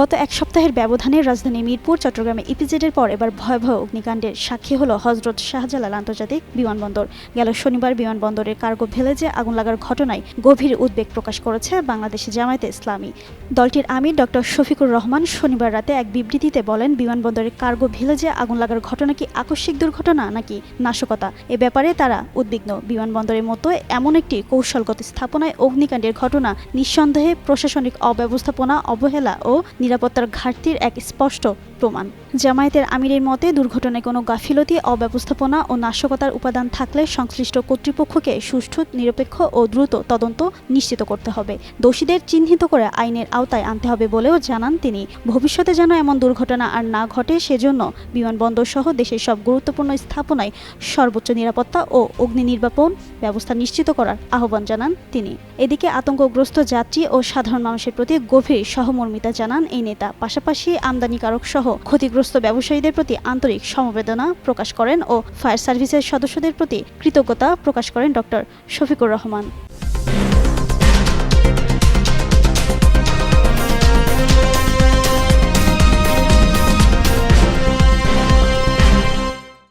গত এক সপ্তাহের ব্যবধানে রাজধানী মিরপুর, চট্টগ্রামে ইপিজেডের পর এবার ভয়াবহ অগ্নিকাণ্ডের সাক্ষী হলো হজরত শাহজালাল আন্তর্জাতিক বিমানবন্দর। গেল শনিবার বিমানবন্দরের কার্গো ভেলেজে আগুন লাগার ঘটনায় গভীর উদ্বেগ প্রকাশ করেছে বাংলাদেশি জামায়াতে ইসলামী। দলটির আমির ডক্টর শফিকুর রহমান শনিবার রাতে এক বিবৃতিতে বলেন, বিমানবন্দরের কার্গো ভিলেজে আগুন লাগার ঘটনা কি আকস্মিক দুর্ঘটনা নাকি নাশকতা? এ ব্যাপারে তারা উদ্বিগ্ন। বিমানবন্দরের মতো এমন একটি কৌশলগত স্থাপনায় অগ্নিকাণ্ডের ঘটনা নিঃসন্দেহে প্রশাসনিক অব্যবস্থাপনা, অবহেলা ও নিরাপত্তার ঘাটতির এক স্পষ্ট প্রমাণ। জামায়াতের আমিরের মতে, দুর্ঘটনায় কোনো গাফিলতি, অব্যবস্থাপনা ও নাশকতার উপাদান থাকলে সংশ্লিষ্ট কর্তৃপক্ষকে সুষ্ঠু, নিরপেক্ষ ও দ্রুত তদন্ত নিশ্চিত করতে হবে। দোষীদের চিহ্নিত করে আইনের আওতায় আনতে হবে বলেও জানান তিনি। ভবিষ্যতে যেন এমন দুর্ঘটনা আর না ঘটে, সেজন্য বিমানবন্দর সহ দেশের সব গুরুত্বপূর্ণ স্থাপনায় সর্বোচ্চ নিরাপত্তা ও অগ্নি নির্বাপন ব্যবস্থা নিশ্চিত করার আহ্বান জানান তিনি। এদিকে আতঙ্কগ্রস্ত যাত্রী ও সাধারণ মানুষের প্রতি গভীর সহমর্মিতা জানান এই নেতা। পাশাপাশি আমদানিকারক সহ ক্ষতিগ্রস্ত ব্যবসায়ীদের প্রতি আন্তরিক সমবেদনা প্রকাশ করেন ও ফায়ার সার্ভিসের সদস্যদের প্রতি কৃতজ্ঞতা প্রকাশ করেন ডক্টর শফিকুর রহমান।